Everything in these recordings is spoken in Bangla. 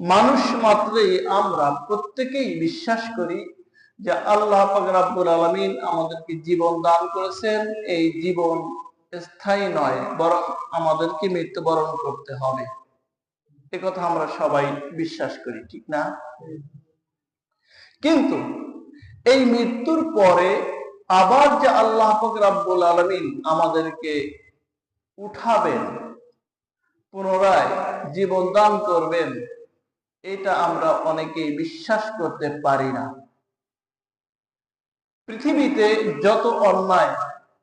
মানুষ মাত্রই আমরা প্রত্যেকেই বিশ্বাস করি যে আল্লাহ পাক রাব্বুল আলামিন আমাদেরকে জীবন দান করেছেন। এই জীবন স্থায়ী নয়, বরং আমাদেরকে মৃত্যুবরণ করতে হবে। এ কথা আমরা সবাই বিশ্বাস করি, ঠিক না? কিন্তু এই মৃত্যুর পরে আবার যে আল্লাহ রাব্বুল আলামিন আমাদেরকে উঠাবেন, পুনরায় জীবন দান করবেন এটা আমরা অনেকেই বিশ্বাস করতে পারি না। পৃথিবীতে যত অন্যায়,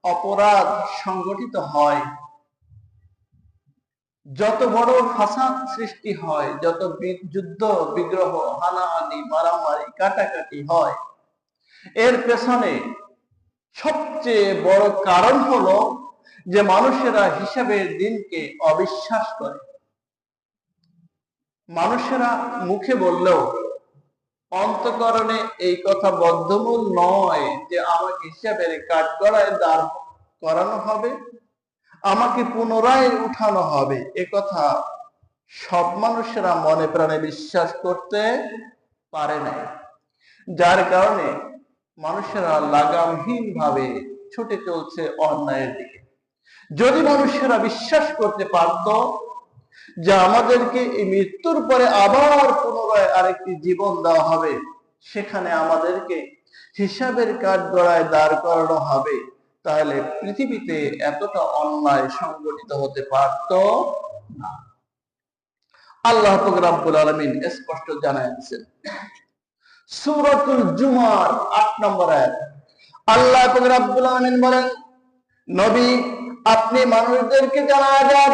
অপরাধ সংগঠিত হয়, যত বড় ফাসাদ সৃষ্টি হয়, যত যুদ্ধ, বিগ্রহ, হানাহানি, মারামারি, কাটাকাটি হয়, এর পেছনে সবচেয়ে বড় কারণ হলো যে মানুষেরা হিসাবের দিনকে অবিশ্বাস করে। মানুষেরা মুখে বললেও, অন্তকরণে এই কথা বদ্ধমূল নয় যে আমাকে হিসাবের কাঠগড়ায় দাঁড় করানো হবে, আমাকে পুনরায় উঠানো হবে। এ কথা সব মানুষেরা মনে প্রাণে বিশ্বাস করতে পারে না যার কারণে মানুষেরা লাগামহীন ভাবে ছুটে চলছে অন্যায়ের দিকে। যদি মানুষেরা বিশ্বাস করতে পারত যে আমাদেরকে এই মৃত্যুর পরে আবার পুনরায় আরেকটি জীবন দেওয়া হবে, সেখানে আমাদেরকে হিসাবের কাঠ গড়ায় দাঁড় করানো হবে। তাহলে পৃথিবীতে এতটা অন্যায় সংগঠিত হতে পারত না। আল্লাহ রাব্বুল আলামিন স্পষ্ট জানাচ্ছেন সূরাতুল জুমার 8 নম্বর আয়াত। আল্লাহ রাব্বুল আলামিন বলেন, নবী, আপনি মানুষদেরকে জানা যান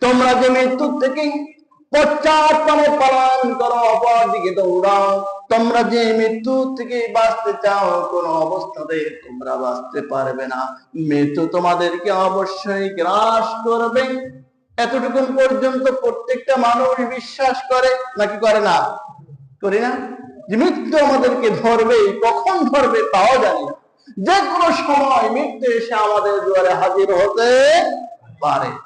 তোমরা যে মৃত্যুর থেকে পশ্চাৎপনে পালন করো অপর দৌড়াও। তোমরা যে মৃত্যু থেকে বাঁচতে চাও, কোন অবস্থাতে তোমরা বাঁচতে পারবে না। মৃত্যু তোমাদেরকে অবশ্যই গ্রাস করবে। এতটুকুন পর্যন্ত প্রত্যেকটা মানুষ বিশ্বাস করে, নাকি করে না? করি না? যে মৃত্যু আমাদেরকে ধরবে, কখন ধরবে তাও জানি না। যে কোনো সময় মৃত্যু এসে আমাদের দুয়ারে হাজির হতে পারে।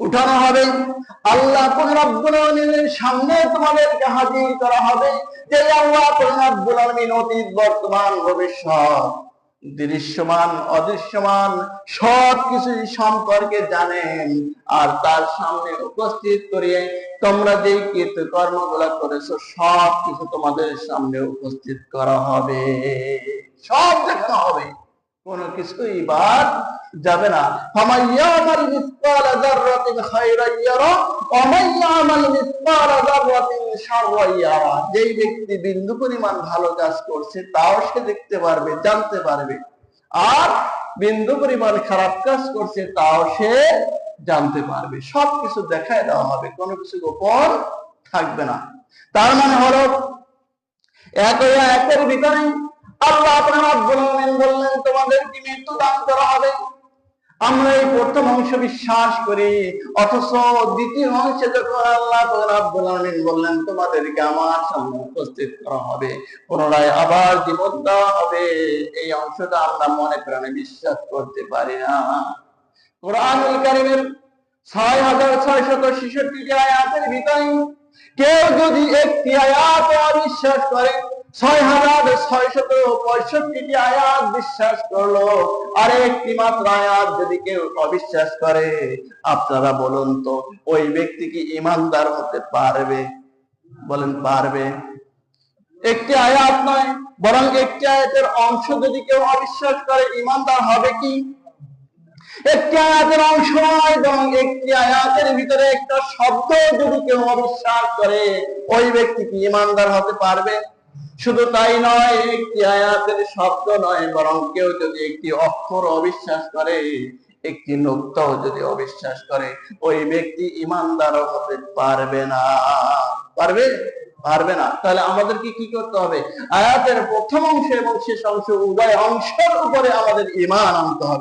উঠানো হবে। আল্লাহ আলামিনের সামনে তোমাদেরকে হাজির করা হবে যে আল্লাহ আলামিন অতীত, বর্তমান, ভবিষ্যৎ, দৃশ্যমান, অদৃশ্যমান সব কিছু সম্পর্কে জানেন আর তার সামনে উপস্থিত করিয়ে তোমরা যে কৃত কর্মগুলো করেছ সব কিছু তোমাদের সামনে উপস্থিত করা হবে। সব দেখা হবে। কোনো কিছুই বাদ যাবে না। ফামান ইয়ামাল যাররাতিন খায়রান ইয়ারা ওয়া ইয়ামাল যাররাতিন শাররান ইয়ারা। যেই ব্যক্তি বিন্দু পরিমাণ ভালো কাজ করছে, তাও সে দেখতে পারবে, জানতে পারবে। আর বিন্দু পরিমাণ খারাপ কাজ করছে, তাও সে জানতে পারবে। সবকিছু দেখায় দেওয়া হবে, কোনো কিছু গোপন থাকবে না। তার মানে হলো এক একের ভিতরে আল্লাহ আপনার রাব্বুল আলামিন বললেন, তোমাদেরকে মৃত্যু দান করা হবে। আমরা এই প্রথম অংশ বিশ্বাস করি, অথচ দ্বিতীয় অংশে যখন আল্লাহ রাব্বুল আলামিন বললেন, তোমাদেরকে আমার সামনে উপস্থিত করা হবে, পুনরায় আবার জীবন দেওয়া হবে। এই অংশটা আমরা মনে প্রাণে বিশ্বাস করতে পারি না। কোরআনুল কারীমের ছয় হাজার ছয়শত ছেষট্টি আয়াতের ভিতরে কেউ যদি একটি আয়াত অবিশ্বাস করে ছয় হাজার ছয়শত পঁয়ষট্টি আয়াত বিশ্বাস করল। আর একটি মাত্র আয়াত যদি কেউ অবিশ্বাস করে, আপনারা বলুন তো, ওই ব্যক্তি কি ইমানদার হতে পারবে? বলেন, পারবে। একটি আয়াত নয়, বরং একটি আয়াতের অংশ যদি কেউ অবিশ্বাস করে, ইমানদার হবে কি? একটি আয়াতের অংশ এবং একটি আয়াতের ভিতরে একটা শব্দ যদি কেউ অবিশ্বাস করে, ওই ব্যক্তি কি ইমানদার হতে পারবে? শুধু তাই নয়, একটি আয়াতের শব্দ নয়, বরং কেউ যদি একটি অক্ষর অবিশ্বাস করে, একটি নোক্তাও যদি অবিশ্বাস করে, ওই ব্যক্তি ইমানদার হতে পারবে না। পারবে? পারবে না। তাহলে আমাদেরকে কি করতে হবে? আয়াতের প্রথম অংশ এবং শেষ অংশ উভয় অংশের উপরে আমাদের ইমান আনতে হবে।